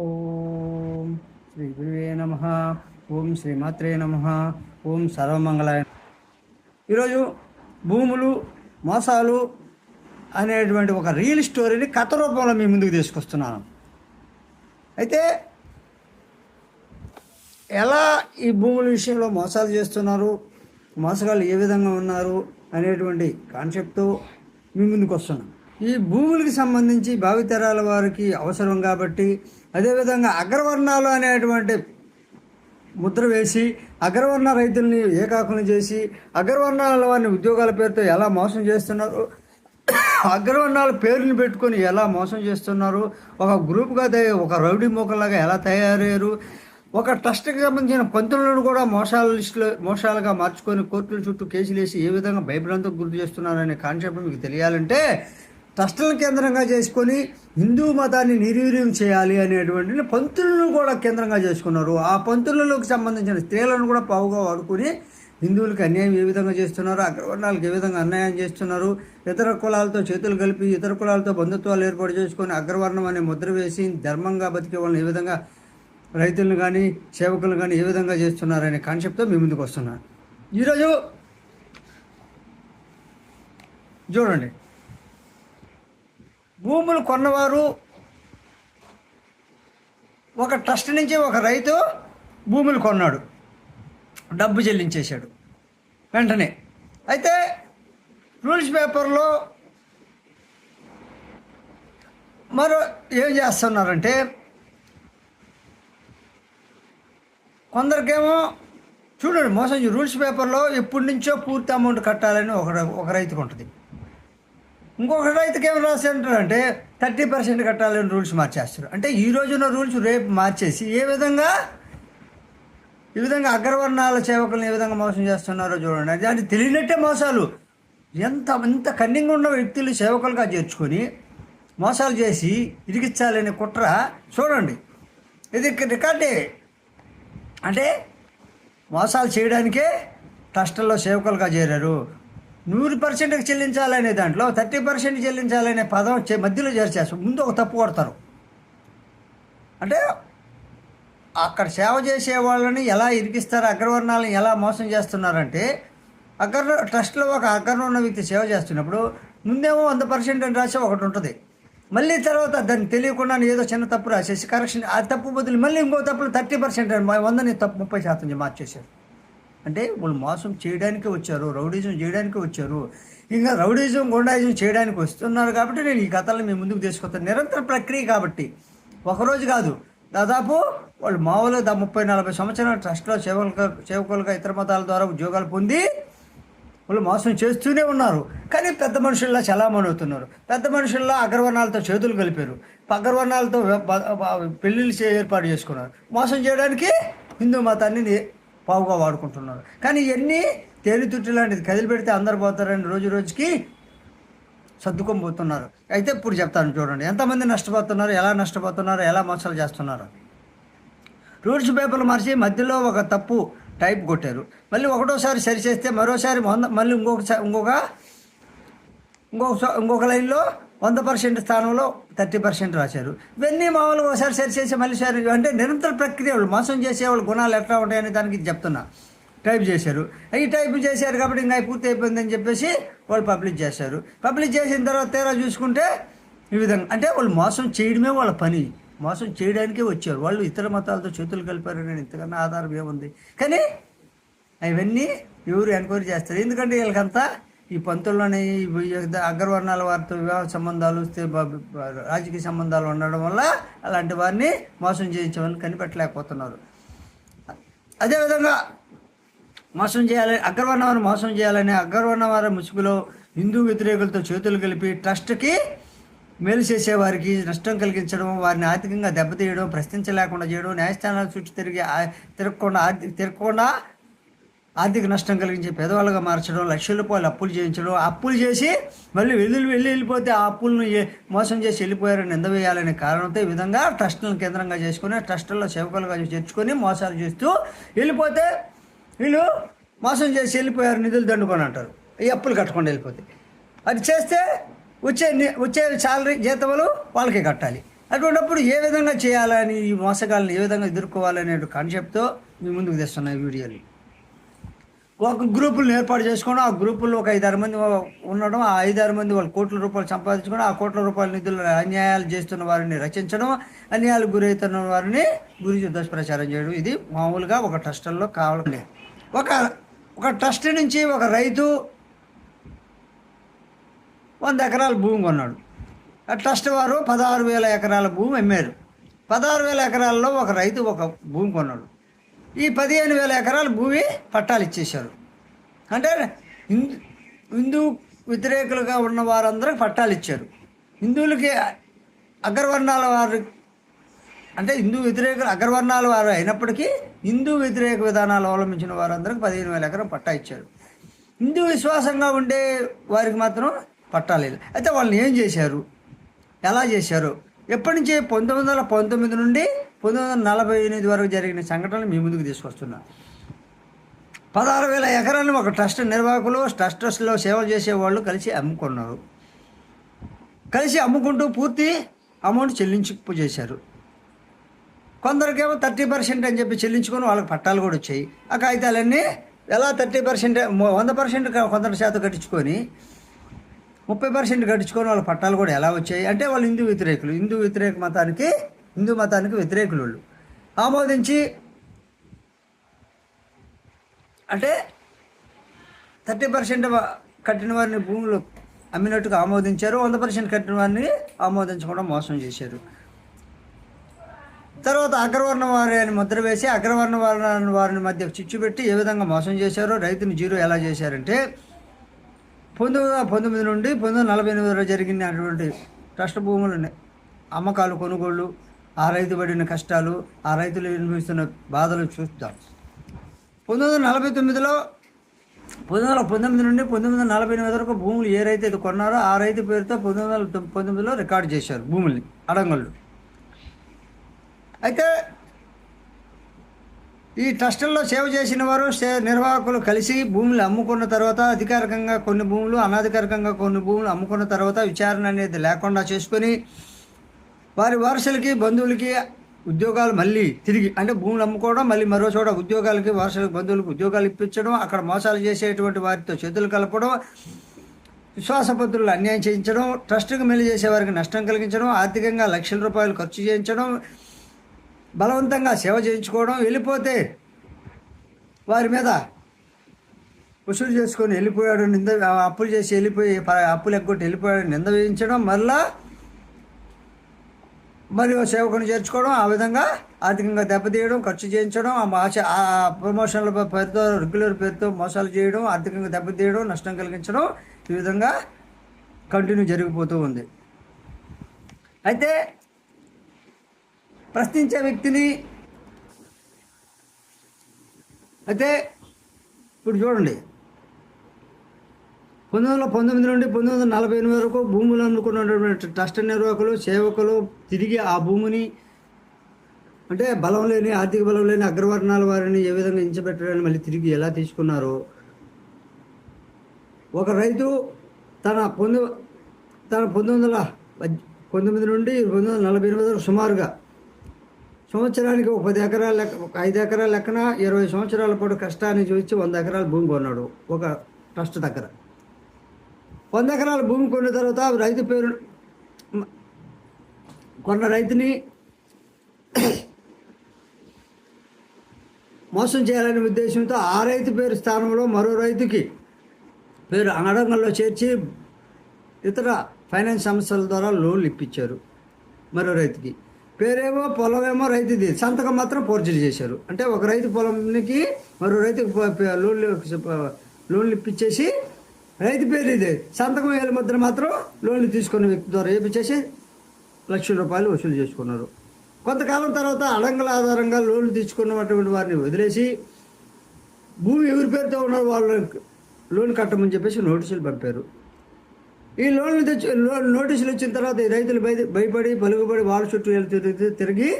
ఓం. శ్రీ గురువే నమ. ఓం శ్రీమాత్రే నమ. ఓం సర్వమంగళాయ ఈరోజు భూములు మోసాలు అనేటువంటి ఒక రియల్ స్టోరీని కథ రూపంలో మీ ముందుకు తీసుకొస్తున్నాను. అయితే ఎలా ఈ భూముల విషయంలో మోసాలు చేస్తున్నారు? మోసగాళ్ళు ఏ విధంగా ఉన్నారు? అనేటువంటి కాన్సెప్ట్తో మీ ముందుకు వస్తున్నాం ఈ భూములకి సంబంధించి భావితరాల వారికి అవసరం కాబట్టి అదేవిధంగా అగ్రవర్ణాలు అనేటువంటి ముద్ర వేసి అగ్రవర్ణ రైతుల్ని ఏకాకులు చేసి అగ్రవర్ణాల వారిని ఉద్యోగాల పేరుతో ఎలా మోసం చేస్తున్నారు? అగ్రవర్ణాల పేరుని పెట్టుకొని ఎలా మోసం చేస్తున్నారు? ఒక గ్రూప్గా తయ ఒక రౌడీ మోకల్లాగా ఎలా తయారయ్యారు? ఒక ట్రస్ట్కి సంబంధించిన పంతులను కూడా మోసాల లిస్టులో మోసాలుగా మార్చుకొని కోర్టుల చుట్టూ కేసులు వేసి ఏ విధంగా భయభ్రాంతకు గుర్తు చేస్తున్నారనే కాన్సెప్ట్ మీకు తెలియాలంటే ట్రస్టులను కేంద్రంగా చేసుకొని హిందూ మతాన్ని నిర్వీర్యం చేయాలి అనేటువంటి పంతులను కూడా కేంద్రంగా చేసుకున్నారు. ఆ పంతులలోకి సంబంధించిన స్త్రీలను కూడా పావుగా వాడుకుని హిందువులకు అన్యాయం ఏ విధంగా చేస్తున్నారు అగ్రవర్ణాలకు ఏ విధంగా అన్యాయం చేస్తున్నారు ఇతర కులాలతో చేతులు కలిపి ఇతర కులాలతో బంధుత్వాలు ఏర్పాటు చేసుకొని అగ్రవర్ణం అనే ముద్ర వేసి ధర్మంగా బతికే వాళ్ళని ఏ విధంగా రైతులను కానీ సేవకులను కానీ ఏ విధంగా చేస్తున్నారనే కాన్సెప్ట్తో మీ ముందుకు వస్తున్నాను. ఈరోజు చూడండి. భూములు కొన్నవారు ఒక ట్రస్ట్ నుంచి ఒక రైతు భూములు కొన్నాడు. డబ్బు చెల్లించేశాడు. వెంటనే. అయితే రూల్స్ పేపర్లో మరో ఏం చేస్తున్నారంటే కొందరికేమో చూడండి మోసం రూల్స్ పేపర్లో ఎప్పటి నుంచో పూర్తి అమౌంట్ కట్టాలని ఒక ఒక రైతుకు ఉంటుంది. ఇంకొక రైతుకి ఏం రాశారంటే థర్టీ పర్సెంట్ కట్టాలని రూల్స్ మార్చేస్తారు. అంటే ఈ రోజున రూల్స్ రేపు మార్చేసి ఏ విధంగా ఈ విధంగా అగ్రవర్ణాల సేవకులను ఏ విధంగా మోసం చేస్తున్నారో చూడండి. దాన్ని తెలియనట్టే మోసాలు. ఎంత ఎంత కన్నింగ్ ఉన్న వ్యక్తులు సేవకులుగా చేర్చుకొని మోసాలు చేసి ఇరికించాలనే కుట్ర చూడండి. ఇది రికార్డే. అంటే మోసాలు చేయడానికే ట్రస్టుల్లో సేవకులుగా చేరారు. నూరు పర్సెంట్కి చెల్లించాలనే దాంట్లో థర్టీ పర్సెంట్ చెల్లించాలనే పదం చే- మధ్యలో చేర్చేస్తారు. ముందు ఒక తప్పు కొడతారు. అంటే అక్కడ సేవ చేసే వాళ్ళని ఎలా ఇరికిస్తారు అగ్రవర్ణాలను ఎలా మోసం చేస్తున్నారంటే అగ్ర ట్రస్ట్లో ఒక అగ్రణ ఉన్న వ్యక్తి సేవ చేస్తున్నప్పుడు ముందేమో వంద పర్సెంట్ అని రాసి ఒకటి ఉంటుంది. మళ్ళీ తర్వాత దాన్ని తెలియకుండా ఏదో చిన్న తప్పు రాసేసి కరెక్షన్ ఆ తప్పు బదులు మళ్ళీ ఇంకో తప్పులు థర్టీ పర్సెంట్ వందని తప్పు ముప్పై శాతం మార్చేసారు అంటే వాళ్ళు మోసం చేయడానికి వచ్చారు రౌడీజం చేయడానికి వచ్చారు. ఇంకా రౌడీజం గుండాయిజం చేయడానికి వస్తున్నారు కాబట్టి నేను ఈ కథలను మీ ముందుకు తీసుకొస్తాను. నిరంతర ప్రక్రియ కాబట్టి. ఒకరోజు కాదు. దాదాపు వాళ్ళు మామూలుగా ముప్పై నలభై సంవత్సరాల ట్రస్ట్లో సేవలుగా సేవకులుగా ఇతర మతాల ద్వారా ఉద్యోగాలు పొంది వాళ్ళు మోసం చేస్తూనే ఉన్నారు. కానీ పెద్ద మనుషుల్లా చలామణి అవుతున్నారు. పెద్ద మనుషుల్లా అగ్రవర్ణాలతో చేతులు కలిపారు. అగ్రవర్ణాలతో పెళ్ళిళ్ళు చే- ఏర్పాటు చేసుకున్నారు. మోసం చేయడానికి హిందూ మతాన్ని పావుగా వాడుకుంటున్నారు. కానీ ఇవన్నీ తేలితుట్టు లాంటిది. కదిలి పెడితే అందరు పోతారని రోజు రోజుకి సర్దుకొని పోతున్నారు. అయితే ఇప్పుడు చెప్తాను చూడండి. ఎంతమంది నష్టపోతున్నారు? ఎలా నష్టపోతున్నారు? ఎలా మోసాలు చేస్తున్నారు? రూల్స్ పేపర్లు మార్చి మధ్యలో ఒక తప్పు టైప్ కొట్టారు. మళ్ళీ ఒకటోసారి సరి చేస్తే మరోసారి మళ్ళీ ఇంకొక ఇంకొక ఇంకొక స- ఇంకొక లైన్లో వంద పర్సెంట్ స్థానంలో థర్టీ పర్సెంట్ రాశారు. ఇవన్నీ మామూలుగా ఒకసారి సరి చేసి మళ్ళీ సరి అంటే నిరంతర ప్రక్రియ వాళ్ళు మోసం చేసే వాళ్ళు గుణాలు ఎట్లా ఉంటాయని దానికి చెప్తున్నా. టైప్ చేశారు. ఈ టైప్ చేశారు కాబట్టి ఇంకా పూర్తి అయిపోయిందని చెప్పేసి వాళ్ళు పబ్లిష్ చేశారు. పబ్లిష్ చేసిన తర్వాత తేరా చూసుకుంటే ఈ విధంగా అంటే వాళ్ళు మోసం చేయడమే వాళ్ళ పని. మోసం చేయడానికే వచ్చారు. వాళ్ళు ఇతర మతాలతో చేతులు కలిపారు నేను ఇంతకన్నా ఆధారం ఏముంది? కానీ అవన్నీ ఎవరు ఎంక్వైరీ చేస్తారు? ఎందుకంటే వీళ్ళకంతా ఈ పంతుల్లోని ఈ అగ్రవర్ణాల వారితో వివాహ సంబంధాలు రాజకీయ సంబంధాలు ఉండడం వల్ల అలాంటి వారిని మోసం చేయించమని కనిపెట్టలేకపోతున్నారు. అదేవిధంగా మోసం చేయాలి అగ్రవర్ణ వారిని మోసం చేయాలని అగ్రవర్ణ వారి ముసుగులో హిందూ వ్యతిరేకులతో చేతులు కలిపి ట్రస్ట్కి మేలు చేసే వారికి నష్టం కలిగించడం వారిని ఆర్థికంగా దెబ్బతీయడం ప్రశ్నించలేకుండా చేయడం న్యాయస్థానాల చుట్టూ తిరిగి తిరగకుండా ఆర్థిక తిరగకుండా ఆర్థిక నష్టం కలిగించే పేదవాళ్ళగా మార్చడం లక్షల రూపాయలు అప్పులు చేయించడం అప్పులు చేసి మళ్ళీ వెళ్ళి వెళ్ళి వెళ్ళిపోతే ఆ అప్పులను మోసం చేసి వెళ్ళిపోయారని నిందవేయాలనే కారణంతో ఈ విధంగా ట్రస్టులను కేంద్రంగా చేసుకుని ట్రస్టుల్లో సేవకులుగా చేర్చుకొని మోసాలు చేస్తూ వెళ్ళిపోతే వీళ్ళు మోసం చేసి వెళ్ళిపోయారు నిధులు దండుకొని అంటారు. ఈ అప్పులు కట్టకుండా వెళ్ళిపోతే. అది చేస్తే వచ్చే వచ్చే శాలరీ జీతములు వాళ్ళకే కట్టాలి. అటువంటిప్పుడు ఏ విధంగా చేయాలని ఈ మోసగాలను ఏ విధంగా ఎదుర్కోవాలనే కాన్సెప్ట్తో మీ ముందుకు తెస్తున్నాయి వీడియోలు ఒక గ్రూపులను ఏర్పాటు చేసుకోవడం ఆ గ్రూపుల్లో ఒక ఐదారు మంది ఉండడం ఆ ఐదారు మంది వాళ్ళు కోట్ల రూపాయలు సంపాదించుకోవడం ఆ కోట్ల రూపాయల నిధులు అన్యాయాలు చేస్తున్న వారిని రచించడం అన్యాయాలకు గురవుతున్న వారిని గురించి దుష్ప్రచారం చేయడం. ఇది మామూలుగా ఒక ట్రస్టుల్లో కావాలి ఒక ఒక ట్రస్ట్ నుంచి ఒక రైతు వంద ఎకరాల భూమి కొన్నాడు. ఆ ట్రస్ట్ వారు పదహారు వేల ఎకరాల భూమి అమ్మారు. పదహారు వేల ఎకరాల్లో ఒక రైతు ఒక భూమి కొన్నాడు. ఈ పదిహేను వేల ఎకరాల భూమి పట్టాలు ఇచ్చేశారు. అంటే హిందూ హిందూ వ్యతిరేకులుగా ఉన్న వారందరూ పట్టాలు ఇచ్చారు. హిందువులకి అగ్రవర్ణాల వారు అంటే హిందూ వ్యతిరేకులు అగ్రవర్ణాల వారు అయినప్పటికీ హిందూ వ్యతిరేక విధానాలు అవలంబించిన వారందరికి పదిహేను వేల ఎకరం పట్టా ఇచ్చారు. హిందూ విశ్వాసంగా ఉండే వారికి మాత్రం పట్టాలేదు అయితే వాళ్ళని ఏం చేశారు? ఎలా చేశారు? ఎప్పటి నుంచి పంతొమ్మిది వందల పంతొమ్మిది నుండి పంతొమ్మిది వందల నలభై ఎనిమిది వరకు జరిగిన సంఘటనలు మీ ముందుకు తీసుకొస్తున్నా. పదహారు వేల ఎకరాలను ఒక ట్రస్ట్ నిర్వాహకులు ట్రస్ట్ ట్రస్ట్లో సేవలు చేసేవాళ్ళు కలిసి అమ్ముకున్నారు. కలిసి అమ్ముకుంటూ పూర్తి అమౌంట్ చెల్లించు చేశారు. కొందరికేమో థర్టీ పర్సెంట్ అని చెప్పి చెల్లించుకొని వాళ్ళకి పట్టాలు కూడా వచ్చాయి. ఆ కాగితాలన్నీ ఎలా థర్టీ పర్సెంట్ వంద పర్సెంట్ కొందరు శాతం కట్టించుకొని ముప్పై పర్సెంట్ కట్టించుకొని వాళ్ళ పట్టాలు కూడా ఎలా వచ్చాయి? అంటే వాళ్ళు హిందూ వ్యతిరేకులు. హిందూ వ్యతిరేక మతానికి హిందూ మతానికి వ్యతిరేకులు వాళ్ళు. ఆమోదించి అంటే థర్టీ పర్సెంట్ కట్టిన వారిని భూములు అమ్మినట్టుగా ఆమోదించారు. వంద పర్సెంట్ కట్టిన వారిని ఆమోదించకుండా మోసం చేశారు. తర్వాత అగ్రవర్ణ వారి అని ముద్ర వేసి అగ్రవర్ణ వారి వారిని మధ్య చిచ్చు పెట్టి ఏ విధంగా మోసం చేశారో రైతుని జీరో ఎలా చేశారంటే పంతొమ్మిది వందల పంతొమ్మిది నుండి పంతొమ్మిది వందల నలభై ఎనిమిదిలో జరిగినటువంటి ట్రస్ట్ భూములు అమ్మకాలు కొనుగోళ్ళు ఆ రైతు పడిన కష్టాలు ఆ రైతులు అనుభవిస్తున్న బాధలు చూద్దాం. పంతొమ్మిది వందల నలభై తొమ్మిదిలో పంతొమ్మిది వందల పంతొమ్మిది నుండి పంతొమ్మిది వందల నలభై ఎనిమిది వరకు భూములు ఏ రైతు అయితే కొన్నారో ఆ రైతు పేరుతో పంతొమ్మిది వందల పంతొమ్మిదిలో రికార్డు చేశారు భూముల్ని అడంగళ్ళు. అయితే ఈ ట్రస్టుల్లో సేవ చేసిన వారు సే- నిర్వాహకులు కలిసి భూములు అమ్ముకున్న తర్వాత అధికారికంగా కొన్ని భూములు అనధికారికంగా కొన్ని భూములు అమ్ముకున్న తర్వాత విచారణ అనేది లేకుండా చేసుకొని వారి వారసులకి బంధువులకి ఉద్యోగాలు మళ్ళీ తిరిగి అంటే భూములు అమ్ముకోవడం మళ్ళీ మరో చోట ఉద్యోగాలకి వారసులకు బంధువులకు ఉద్యోగాలు ఇప్పించడం అక్కడ మోసాలు చేసేటువంటి వారితో చేతులు కలపడం విశ్వాసపత్రులు అన్యాయం చేయించడం ట్రస్ట్కి మెల్లి చేసే వారికి నష్టం కలిగించడం ఆర్థికంగా లక్షల రూపాయలు ఖర్చు చేయించడం బలవంతంగా సేవ చేయించుకోవడం వెళ్ళిపోతే వారి మీద వసూలు చేసుకొని వెళ్ళిపోయాడు నింద అప్పులు చేసి వెళ్ళిపోయి అప్పులు ఎగ్గొట్టి వెళ్ళిపోయాడు నింద వేయించడం మళ్ళా మరి సేవకుని చేర్చుకోవడం ఆ విధంగా ఆర్థికంగా దెబ్బతీయడం ఖర్చు చేయించడం ఆశ ఆ ప్రమోషన్ల పేరుతో రెగ్యులర్ పేరుతో మోసాలు చేయడం ఆర్థికంగా దెబ్బతీయడం నష్టం కలిగించడం ఈ విధంగా కంటిన్యూ జరిగిపోతూ ఉంది. అయితే ప్రశ్నించే వ్యక్తిని. అయితే ఇప్పుడు చూడండి. పంతొమ్మిది వందల పంతొమ్మిది నుండి పంతొమ్మిది వందల నలభై ఎనిమిది వరకు భూములు అందుకున్నటువంటి ట్రస్ట్ నిర్వాహకులు సేవకులు తిరిగి ఆ భూమిని అంటే బలం లేని ఆర్థిక బలం లేని అగ్రవర్ణాల వారిని ఏ విధంగా ఇంచబెట్టడానికి మళ్ళీ తిరిగి ఎలా తీసుకున్నారో. ఒక రైతు తన పొందు తన పంతొమ్మిది వందల పద్- పంతొమ్మిది నుండి పంతొమ్మిది వందల నలభై ఎనిమిది వరకు సుమారుగా సంవత్సరానికి ఒక పది ఎకరాల లెక్క ఒక ఐదు ఎకరాల లెక్కన ఇరవై సంవత్సరాల పాటు కష్టాన్ని చూసి వంద ఎకరాల భూమి కొన్నాడు ఒక ట్రస్ట్ దగ్గర. వంద ఎకరాల భూమి కొన్న తర్వాత రైతు పేరు కొన్న రైతుని మోసం చేయాలనే ఉద్దేశంతో ఆ రైతు పేరు స్థానంలో మరో రైతుకి పేరు అడంగంలో చేర్చి ఇతర ఫైనాన్స్ సంస్థల ద్వారా లోన్లు ఇప్పించారు మరో రైతుకి. పేరేమో పొలమేమో రైతుది. సంతకం మాత్రం ఫోర్జరీ చేశారు. అంటే ఒక రైతు పొలంకి మరో రైతుకు లోన్లు లోన్లు ఇప్పించేసి రైతు పేరు ఇది సంతకం వేల ముద్ర మాత్రం లోన్లు తీసుకున్న వ్యక్తి ద్వారా వేపించేసి లక్షల రూపాయలు వసూలు చేసుకున్నారు. కొంతకాలం తర్వాత అడంగల ఆధారంగా లోన్లు తీసుకున్నటువంటి వారిని వదిలేసి భూమి ఎవరి పేరుతో ఉన్న వాళ్ళు లోన్ కట్టమని చెప్పేసి నోటీసులు పంపారు. ఈ లోన్లు తెచ్చి నోటీసులు వచ్చిన తర్వాత ఈ రైతులు భయ భయపడి పలుగుబడి వాళ్ళ చుట్టూ వెళ్తూ తిరిగి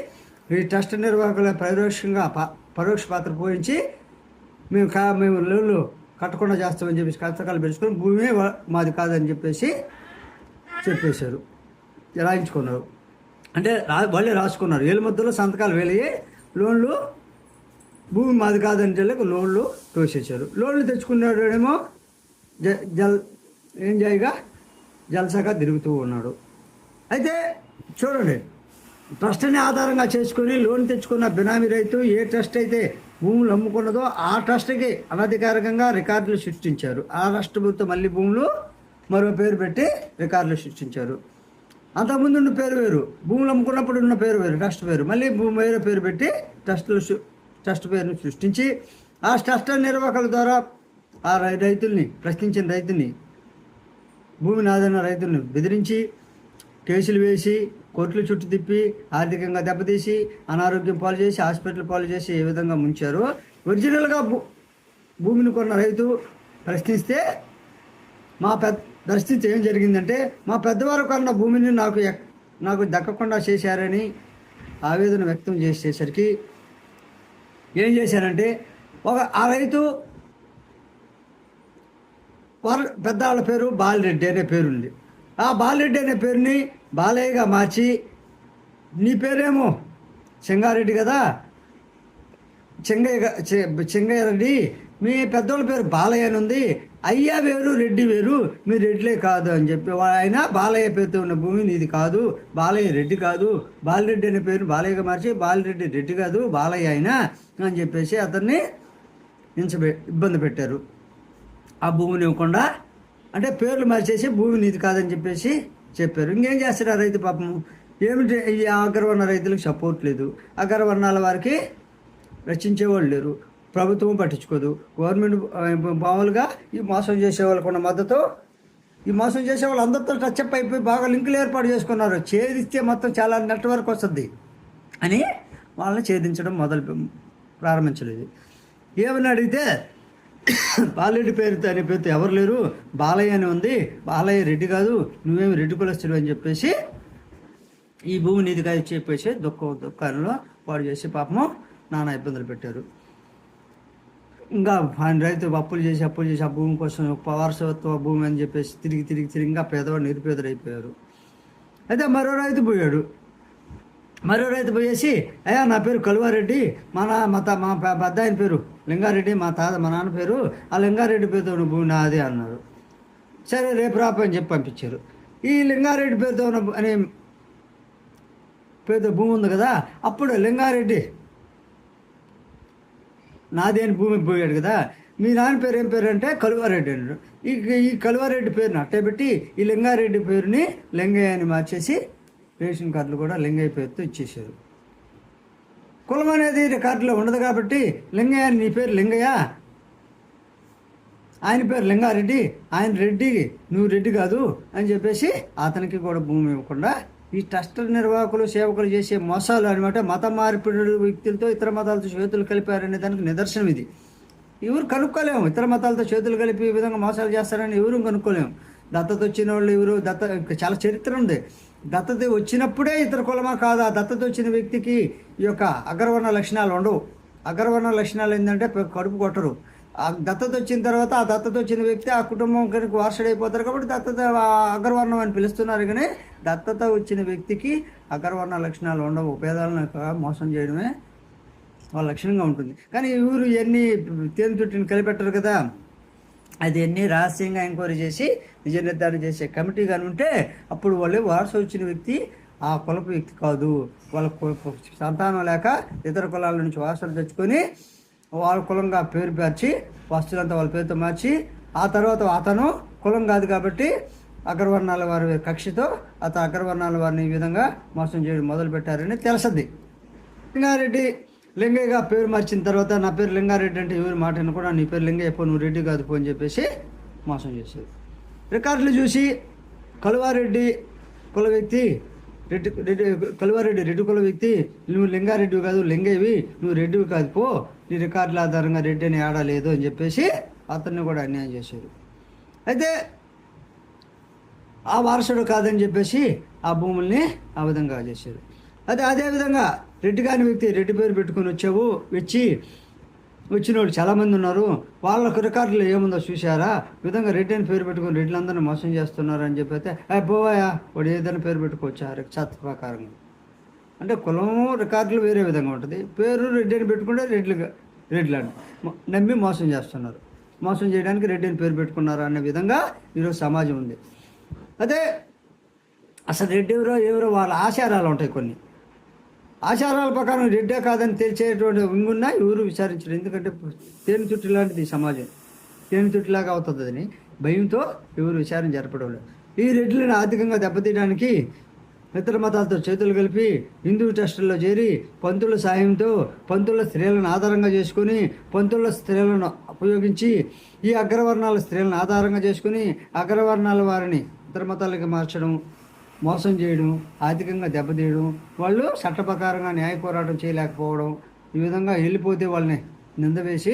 ఈ ట్రస్ట్ నిర్వాహకుల పరోక్షంగా ప- పరోక్ష పాత్ర పోయించి మేము కా మేము లోన్లు కట్టకుండా చేస్తామని చెప్పేసి కష్టకాలు పెంచుకొని భూమి మాది కాదని చెప్పేసి చెప్పేశారు. రాయించుకున్నారు. అంటే రా వాళ్ళే రాసుకున్నారు. ఏళ్ళ మధ్యలో సంతకాలు వెళ్ళి లోన్లు భూమి మాది కాదని చెప్పి లోన్లు తోసేశారు. లోన్లు తెచ్చుకున్నాడేమో జ జల్ ఏం చేయగా జల్సగా తిరుగుతూ ఉన్నాడు. అయితే చూడండి ట్రస్ట్ని ఆధారంగా చేసుకొని లోన్ తెచ్చుకున్న బినామీ రైతు ఏ ట్రస్ట్ అయితే భూములు అమ్ముకున్నదో ఆ ట్రస్ట్కి అనధికారికంగా రికార్డులు సృష్టించారు. ఆ ట్రస్ట్ ప్రభుత్వం మళ్ళీ భూములు మరో పేరు పెట్టి రికార్డులు సృష్టించారు. అంతకుముందు ఉన్న పేరు వేరు భూములు అమ్ముకున్నప్పుడు ఉన్న పేరు వేరు ట్రస్ట్ పేరు మళ్ళీ భూమి వేరే పేరు పెట్టి ట్రస్టులు ట్రస్ట్ పేరును సృష్టించి ఆ ట్రస్ట్ నిర్వాహకుల ద్వారా ఆ రైతుల్ని ప్రశ్నించిన రైతుని భూమి నాదన్న రైతులను బెదిరించి కేసులు వేసి కోర్టులు చుట్టు తిప్పి ఆర్థికంగా దెబ్బతీసి అనారోగ్యం పాలు చేసి హాస్పిటల్ పాలు చేసి ఏ విధంగా ముంచారో ఒరిజినల్గా భూ భూమిని కొన్న రైతు ప్రశ్నిస్తే మా పెద్ద పరిస్థితి ఏం జరిగిందంటే మా పెద్దవారు కొన్న భూమిని నాకు ఎక్- నాకు దక్కకుండా చేశారని ఆవేదన వ్యక్తం చేసేసరికి ఏం చేశారంటే ఒక ఆ రైతు వాళ్ళ పెద్దవాళ్ళ పేరు బాలిరెడ్డి అనే పేరుంది. ఆ బాలిరెడ్డి అనే పేరుని బాలయ్యగా మార్చి నీ పేరేమో చెంగారెడ్డి కదా? చెంగయ్య చెంగయ్య రెడ్డి మీ పెద్దోళ్ళ పేరు బాలయ్య అని ఉంది. అయ్యా వేరు రెడ్డి వేరు మీ రెడ్లే కాదు అని చెప్పి ఆయన బాలయ్య పేరుతో ఉన్న భూమి నీది కాదు. బాలయ్య రెడ్డి కాదు. బాలిరెడ్డి అనే పేరు బాలయ్యగా మార్చి బాలిరెడ్డి రెడ్డి కాదు బాలయ్య అయినా అని చెప్పేసి అతన్ని ఇబ్బంది పెట్టారు. ఆ భూమిని ఇవ్వకుండా అంటే పేర్లు మార్చేసి భూమి నీది కాదని చెప్పేసి చెప్పారు. ఇంకేం చేస్తారు ఆ రైతు పాపం? ఏమిటి ఈ అగ్రవర్ణ రైతులకు సపోర్ట్ లేదు. అగ్రవర్ణాల వారికి రచించేవాళ్ళు లేరు. ప్రభుత్వం పట్టించుకోదు. గవర్నమెంట్ మామూలుగా ఈ మోసం చేసే వాళ్ళకు మద్దతు ఈ మోసం చేసే వాళ్ళు అందరితో టచ్ అప్ అయిపోయి బాగా లింకులు ఏర్పాటు చేసుకున్నారు. ఛేదిస్తే మొత్తం చాలా నెట్వర్క్ వస్తుంది అని వాళ్ళని ఛేదించడం మొదలు ప్రారంభించలేదు. ఏమని అడిగితే బాలరెడ్డి పేరుతో అనే పేరుతో ఎవరు లేరు? బాలయ్య అని ఉంది. బాలయ్య రెడ్డి కాదు నువ్వేమి రెడ్డి కులస్తుడు అని చెప్పేసి ఈ భూమి నీది కాదు చెప్పేసి దుఃఖ దుఃఖాలలో వాడు చేసి పాపము నానా ఇబ్బందులు పెట్టారు. ఇంకా ఆయన రైతు అప్పులు చేసి అప్పులు చేసి ఆ భూమి కోసం వారసత్వ భూమి అని చెప్పేసి తిరిగి తిరిగి తిరిగి ఇంకా పేదవాడు నిరుపేదలు అయిపోయారు అయితే మరో రైతు పోయాడు. మరో రైతు పోయేసి అయ్యా నా పేరు కలువారెడ్డి మా నా మా తా- మా పెద్ద ఆయన పేరు లింగారెడ్డి మా తాత మా నాన్న పేరు ఆ లింగారెడ్డి పేరుతో ఉన్న భూమి నాది అన్నారు. సరే రేపు రాపు అని చెప్పి పంపించారు. ఈ లింగారెడ్డి పేరుతో ఉన్న అనే పేరుతో భూమి ఉంది కదా అప్పుడు లింగారెడ్డి నాదేని భూమి పోయాడు కదా మీ నాన్న పేరు ఏం పేరు అంటే కలువారెడ్డి అన్నాడు. ఈ ఈ కలువారెడ్డి పేరుని అట్టే పెట్టి ఈ లింగారెడ్డి పేరుని లింగయ్య అని మార్చేసి రేషన్ కార్డులు కూడా లింగయ్య పేరుతో ఇచ్చేశారు. కులం అనేది రికార్డులో ఉండదు కాబట్టి లింగయ్య నీ పేరు లింగయ్య. ఆయన పేరు లింగారెడ్డి ఆయన రెడ్డి నువ్వు రెడ్డి కాదు అని చెప్పేసి అతనికి కూడా భూమి ఇవ్వకుండా ఈ ట్రస్ట్ నిర్వాహకులు సేవకులు చేసే మోసాలు అనమాట మత మార్పిడి వ్యక్తులతో ఇతర మతాలతో చేతులు కలిపారనే దానికి నిదర్శనం ఇది. ఎవరు కనుక్కోలేము. ఇతర మతాలతో చేతులు కలిపి ఈ విధంగా మోసాలు చేస్తారని ఎవరు కనుక్కోలేము. దత్తత వచ్చిన వాళ్ళు ఎవరు దత్త చాలా చరిత్ర ఉంది. దత్తత వచ్చినప్పుడే ఇతర కులమా కాదా? దత్తత వచ్చిన వ్యక్తికి ఈ యొక్క అగ్రవర్ణ లక్షణాలు ఉండవు. అగ్రవర్ణ లక్షణాలు ఏంటంటే కడుపు కొట్టరు. ఆ దత్తత వచ్చిన తర్వాత ఆ దత్తత వచ్చిన వ్యక్తి ఆ కుటుంబం కనుక వారసుడైపోతారు కాబట్టి దత్తత అగ్రవర్ణం అని పిలుస్తున్నారు కానీ దత్తత వచ్చిన వ్యక్తికి అగ్రవర్ణ లక్షణాలు ఉండవు. పేదలను మోసం చేయడమే వాళ్ళ లక్షణంగా ఉంటుంది. కానీ ఊరు ఎన్ని తేనె చుట్టిని కలిపెట్టరు కదా? అది ఎన్ని రహస్యంగా ఎంక్వైరీ చేసి నిజ నిర్ధారణ చేసే కమిటీ కానీ ఉంటే అప్పుడు వాళ్ళు వారసు వచ్చిన వ్యక్తి ఆ కులపు వ్యక్తి కాదు. వాళ్ళ సంతానం లేక ఇతర కులాల నుంచి వారసులు తెచ్చుకొని వాళ్ళ కులంగా పేరు పేర్చి వస్తువులంతా వాళ్ళ పేరుతో మార్చి ఆ తర్వాత అతను కులం కాదు కాబట్టి అగ్రవర్ణాల వారి కక్షతో అతను అగ్రవర్ణాల వారిని ఈ విధంగా మోసం చేయడం మొదలుపెట్టారని తెలిసింది. తెలుసద్ది లింగయ్యగా పేరు మార్చిన తర్వాత నా పేరు లింగారెడ్డి అంటే ఎవరి మాట కూడా నీ పేరు లింగయ్య పో నువ్వు రెడ్డి కాదు పో అని చెప్పేసి మోసం చేశారు. రికార్డులు చూసి కలువారెడ్డి కుల వ్యక్తి రెడ్డి రెడ్డి కలువారెడ్డి రెడ్డి కుల వ్యక్తి నువ్వు లింగారెడ్డి కాదు లింగయ్యవి నువ్వు రెడ్డివి కాదు పో నీ రికార్డుల ఆధారంగా రెడ్డి అని ఆడలేదు అని చెప్పేసి అతన్ని కూడా అన్యాయం చేశారు. అయితే ఆ వారసుడు కాదని చెప్పేసి ఆ భూముల్ని ఆ విధంగా చేశారు. అదే అదే విధంగా రెడ్డి కాని వ్యక్తి రెడ్డి పేరు పెట్టుకొని వచ్చావు వచ్చి వచ్చిన వాళ్ళు చాలామంది ఉన్నారు. వాళ్ళకు రికార్డులో ఏముందో చూసారా విధంగా రెడ్డి అని పేరు పెట్టుకుని రెడ్లందరినీ మోసం చేస్తున్నారు అని చెప్పి అయితే పోవాయా? వాడు ఏదైనా పేరు పెట్టుకోవచ్చు? ఆ ప్రకారంగా. అంటే కులం రికార్డులు వేరే విధంగా ఉంటుంది. పేరు రెడ్డి అని పెట్టుకుంటే రెడ్లు రెడ్లని నమ్మి మోసం చేస్తున్నారు. మోసం చేయడానికి రెడ్డి అని పేరు పెట్టుకున్నారు అనే విధంగా ఈరోజు సమాజం ఉంది. అదే అసలు రెడ్డి ఎవరో ఎవరో వాళ్ళ ఆచారాలు ఉంటాయి కొన్ని. ఆచారాల ప్రకారం రెడ్డే కాదని తెలిసేటువంటి ఉన్నా ఎవరు విచారించరు. ఎందుకంటే తేనె చుట్టు లాంటిది సమాజం. తేనె చుట్టులాగా అవుతుందని భయంతో ఎవరు విచారణ జరపడం ఈ రెడ్లను ఆర్థికంగా దెబ్బతీయడానికి ఇతర మతాలతో చేతులు కలిపి హిందూ ట్రస్టుల్లో చేరి పంతుల సాయంతో పంతుల స్త్రీలను ఆధారంగా చేసుకుని పంతుల స్త్రీలను ఉపయోగించి ఈ అగ్రవర్ణాల స్త్రీలను ఆధారంగా చేసుకుని అగ్రవర్ణాల వారిని ఇతర మతాలకి మార్చడం మోసం చేయడం ఆర్థికంగా దెబ్బతీయడం వాళ్ళు చట్ట ప్రకారంగా న్యాయ పోరాటం చేయలేకపోవడం ఈ విధంగా వెళ్ళిపోతే వాళ్ళని నింద వేసి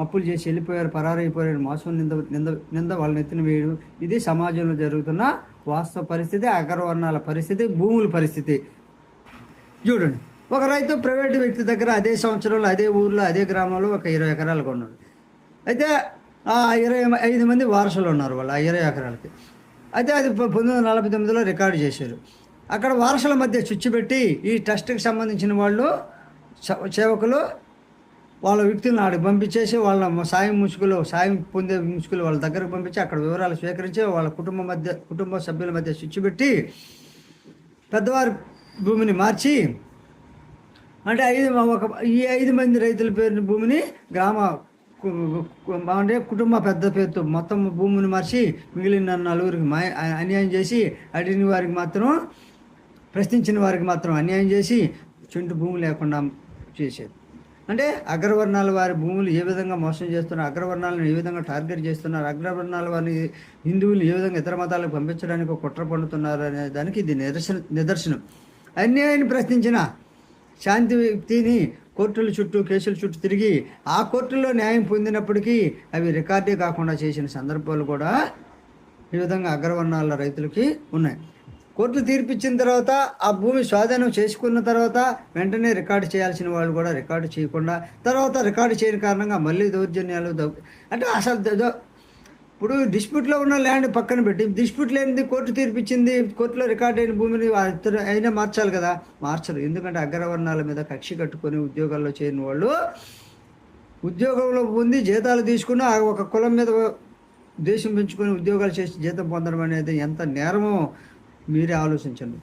అప్పులు చేసి వెళ్ళిపోయారు పరారైపోయారు మోసం నింద నింద నింద వాళ్ళని ఎత్తిన వేయడం ఇది సమాజంలో జరుగుతున్న వాస్తవ పరిస్థితి అగ్రవర్ణాల పరిస్థితి భూముల పరిస్థితి. చూడండి ఒక రైతు ప్రైవేటు వ్యక్తి దగ్గర అదే సంవత్సరంలో అదే ఊర్లో అదే గ్రామంలో ఒక ఇరవై ఎకరాలు కొన్నాడు. అయితే ఆ ఇరవై ఐదు మంది వారసులు ఉన్నారు వాళ్ళు ఆ ఇరవై ఎకరాలకి. అయితే అది పంతొమ్మిది వందల నలభై తొమ్మిదిలో రికార్డు చేశారు. అక్కడ వారసుల మధ్య చుచ్చు పెట్టి ఈ ట్రస్ట్కి సంబంధించిన వాళ్ళు సేవకులు వాళ్ళ వ్యక్తులను ఆడికి పంపించేసి వాళ్ళ సాయం ముసుగులు సాయం పొందే ముసుగులు వాళ్ళ దగ్గరకు పంపించి అక్కడ వివరాలు స్వీకరించి వాళ్ళ కుటుంబ మధ్య కుటుంబ సభ్యుల మధ్య స్విచ్ పెట్టి పెద్దవారి భూమిని మార్చి అంటే ఐదు ఒక ఈ ఐదు మంది రైతుల పేరు భూమిని గ్రామ అంటే కుటుంబ పెద్ద పేరుతో మొత్తం భూమిని మార్చి మిగిలిన నలుగురికి అన్యాయం చేసి అడిగిన వారికి మాత్రం ప్రశ్నించిన వారికి మాత్రం అన్యాయం చేసి చుంటు భూమి లేకుండా చేసేది. అంటే అగ్రవర్ణాల వారి భూములు ఏ విధంగా మోసం చేస్తున్నారు అగ్రవర్ణాలను ఏ విధంగా టార్గెట్ చేస్తున్నారు అగ్రవర్ణాల వారిని హిందువులు ఏ విధంగా ఇతర మతాలకు పంపించడానికి ఒక కుట్ర పండుతున్నారు అనే దానికి ఇది నిదర్శన నిదర్శనం. అన్యాయాన్ని ప్రశ్నించిన శాంతి వ్యక్తిని కోర్టుల చుట్టూ కేసుల చుట్టూ తిరిగి ఆ కోర్టులో న్యాయం పొందినప్పటికీ అవి రికార్డే కాకుండా చేసిన సందర్భాలు కూడా ఈ విధంగా అగ్రవర్ణాల రైతులకి ఉన్నాయి. కోర్టులు తీర్పిచ్చిన తర్వాత ఆ భూమి స్వాధీనం చేసుకున్న తర్వాత వెంటనే రికార్డు చేయాల్సిన వాళ్ళు కూడా రికార్డు చేయకుండా తర్వాత రికార్డు చేయని కారణంగా మళ్ళీ దౌర్జన్యాలు అంటే అసలు ఇప్పుడు డిస్ప్యూట్లో ఉన్న ల్యాండ్ పక్కన పెట్టి డిస్ప్యూట్ లేనిది కోర్టు తీర్పిచ్చింది కోర్టులో రికార్డ్ అయిన భూమిని అయినా మార్చాలి కదా? మార్చరు. ఎందుకంటే అగ్రవర్ణాల మీద కక్షి కట్టుకొని ఉద్యోగాల్లో చేరిన వాళ్ళు ఉద్యోగంలో పొంది జీతాలు తీసుకుని ఆ ఒక కులం మీద దేశం పెంచుకొని ఉద్యోగాలు చేసి జీతం పొందడం అనేది ఎంత నేరమో మీరే ఆలోచించండి.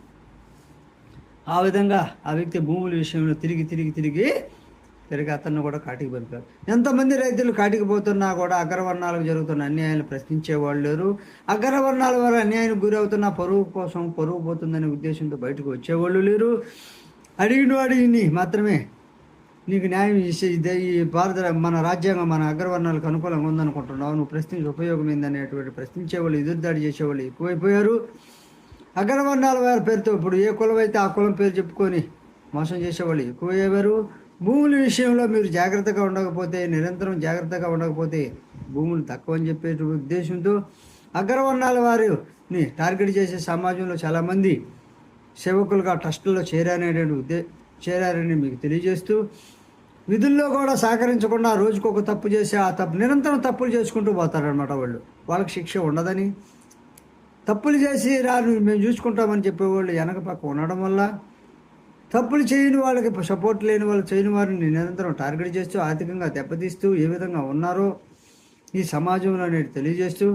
ఆ విధంగా ఆ వ్యక్తి భూముల విషయంలో తిరిగి తిరిగి తిరిగి తిరిగి అతన్ని కూడా కాటికి పంపారు. ఎంతమంది రైతులు కాటికి పోతున్నా కూడా అగ్రవర్ణాలకు జరుగుతున్న అన్యాయాలు ప్రశ్నించేవాళ్ళు లేరు. అగ్రవర్ణాల వారు అన్యాయానికి గురవుతున్న పరువు కోసం పరువు పోతుందనే ఉద్దేశంతో బయటకు వచ్చేవాళ్ళు లేరు. అడిగిన వాడిని మాత్రమే నీకు న్యాయం ఇచ్చే ఈ భారత మన రాజ్యాంగం మన అగ్రవర్ణాలకు అనుకూలంగా ఉందనుకుంటున్నావు. నువ్వు ప్రశ్నించి ఉపయోగం ఏందనేటువంటి ప్రశ్నించేవాళ్ళు ఎదురుదాడి చేసేవాళ్ళు ఎక్కువైపోయారు. అగ్రవర్ణాల వారి పేరుతో ఇప్పుడు ఏ కులం అయితే ఆ కులం పేరు చెప్పుకొని మోసం చేసేవాళ్ళు ఎక్కువయ్యేవారు భూముల విషయంలో మీరు జాగ్రత్తగా ఉండకపోతే నిరంతరం జాగ్రత్తగా ఉండకపోతే భూములు తక్కువ అని చెప్పే ఉద్దేశంతో అగ్రవర్ణాల వారిని టార్గెట్ చేసే సమాజంలో చాలామంది సేవకులుగా ట్రస్టుల్లో చేరారనేటువంటి ఉద్దే చేరారని మీకు తెలియజేస్తూ విధుల్లో కూడా సహకరించకుండా రోజుకు ఒక తప్పు చేసి ఆ తప్పు నిరంతరం తప్పులు చేసుకుంటూ పోతారనమాట వాళ్ళు. వాళ్ళకి శిక్ష ఉండదని. తప్పులు చేసి రాను మేము చూసుకుంటామని చెప్పేవాళ్ళు వెనక పక్క ఉండడం వల్ల తప్పులు చేయని వాళ్ళకి సపోర్ట్ లేని వాళ్ళు చేయని వారిని నిరంతరం టార్గెట్ చేస్తూ ఆర్థికంగా దెబ్బతీస్తూ ఏ విధంగా ఉన్నారో ఈ సమాజంలో అనేది తెలియజేస్తూ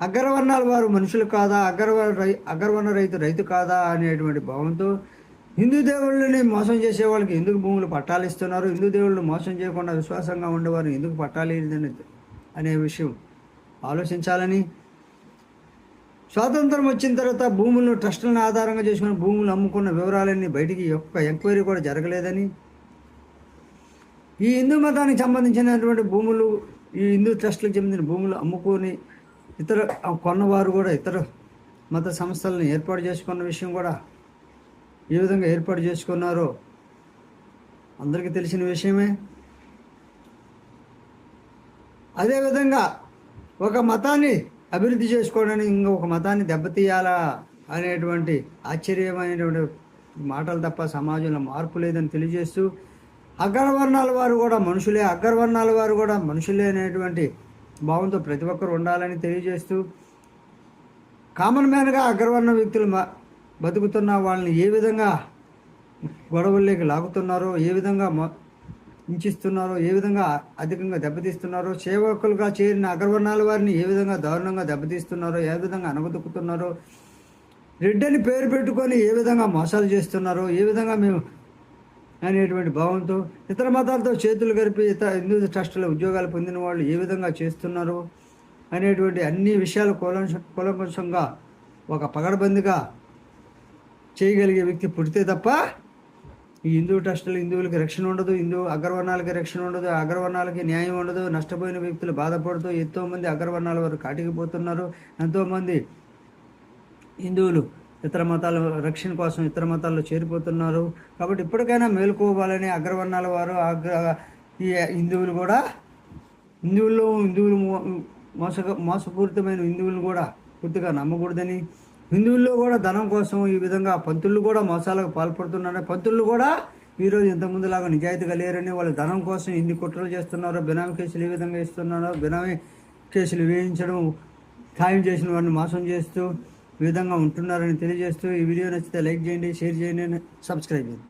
అగ్రవర్ణాల వారు మనుషులు కాదా అగ్రవర్ణ రై అగ్రవర్ణ రైతు రైతు కాదా అనేటువంటి భావంతో హిందూ దేవుళ్ళని మోసం చేసే వాళ్ళకి ఎందుకు భూములు పట్టాలు ఇస్తున్నారు? హిందూ దేవుళ్ళని మోసం చేయకుండా విశ్వాసంగా ఉండేవారు ఎందుకు పట్టాలి అనే విషయం ఆలోచించాలని స్వాతంత్రం వచ్చిన తర్వాత భూములను ట్రస్టులను ఆధారంగా చేసుకుని భూములు అమ్ముకున్న వివరాలన్నీ బయటికి ఒక్క ఎంక్వైరీ కూడా జరగలేదని. ఈ హిందూ మతానికి సంబంధించినటువంటి భూములు ఈ హిందూ ట్రస్టులకు చెందిన భూములు అమ్ముకొని ఇతర కొన్నవారు కూడా ఇతర మత సంస్థలను ఏర్పాటు చేసుకున్న విషయం కూడా ఏ విధంగా ఏర్పాటు చేసుకున్నారో అందరికీ తెలిసిన విషయమే. అదేవిధంగా ఒక మతాన్ని అభివృద్ధి చేసుకోవడానికి ఇంకొక మతాన్ని దెబ్బతీయాలా అనేటువంటి ఆశ్చర్యమైనటువంటి మాటలు తప్ప సమాజంలో మార్పు లేదని తెలియజేస్తూ అగ్రవర్ణాల వారు కూడా మనుషులే అగ్రవర్ణాల వారు కూడా మనుషులే అనేటువంటి భావంతో ప్రతి ఒక్కరు ఉండాలని తెలియజేస్తూ కామన్ మ్యాన్గా అగ్రవర్ణ వ్యక్తులు మ- బతుకుతున్న వాళ్ళని ఏ విధంగా గొడవల్లోకి లాగుతున్నారో ఏ విధంగా హింసిస్తున్నారో ఏ విధంగా అధికంగా దెబ్బతీస్తున్నారో సేవకులుగా చేరిన అగ్రవర్ణాల వారిని ఏ విధంగా దారుణంగా దెబ్బతీస్తున్నారో ఏ విధంగా అనగదొక్కుతున్నారో రెడ్డని పేరు పెట్టుకొని ఏ విధంగా మోసాలు చేస్తున్నారో ఏ విధంగా మేము అనేటువంటి భావంతో ఇతర మతాలతో చేతులు కలిపి ఇతర హిందూ ట్రస్టుల ఉద్యోగాలు పొందిన వాళ్ళు ఏ విధంగా చేస్తున్నారు అనేటువంటి అన్ని విషయాలు కూలంశ కూలంకషంగా ఒక పగడబందిగా చేయగలిగే వ్యక్తి పుడితే తప్ప ఈ హిందూ ట్రస్టులు హిందువులకి రక్షణ ఉండదు హిందూ అగ్రవర్ణాలకి రక్షణ ఉండదు అగ్రవర్ణాలకి న్యాయం ఉండదు నష్టపోయిన వ్యక్తులు బాధపడుతూ ఎంతోమంది అగ్రవర్ణాల వారు కాటికిపోతున్నారు ఎంతోమంది హిందువులు ఇతర మతాల రక్షణ కోసం ఇతర మతాల్లో చేరిపోతున్నారు. కాబట్టి ఇప్పటికైనా మేలుకోవాలని అగ్రవర్ణాల వారు అగ్ర ఈ హిందువులు కూడా హిందువుల్లో హిందువులు మోస మోసపూరితమైన హిందువులను కూడా పూర్తిగా నమ్మకూడదని హిందువుల్లో కూడా ధనం కోసం ఈ విధంగా పంతులు కూడా మోసాలకు పాల్పడుతున్నారని పంతులు కూడా ఈరోజు ఇంతకుముందులాగా నిజాయితీగా లేరని వాళ్ళు ధనం కోసం ఎన్ని కుట్రలు చేస్తున్నారో బినామీ కేసులు ఏ విధంగా ఇస్తున్నారో బినామీ కేసులు వేయించడం ఖాయం చేసిన వారిని మోసం చేస్తూ ఈ విధంగా ఉంటున్నారని తెలియజేస్తూ ఈ వీడియో నచ్చితే లైక్ చేయండి షేర్ చేయండి సబ్స్క్రైబ్ చేయండి.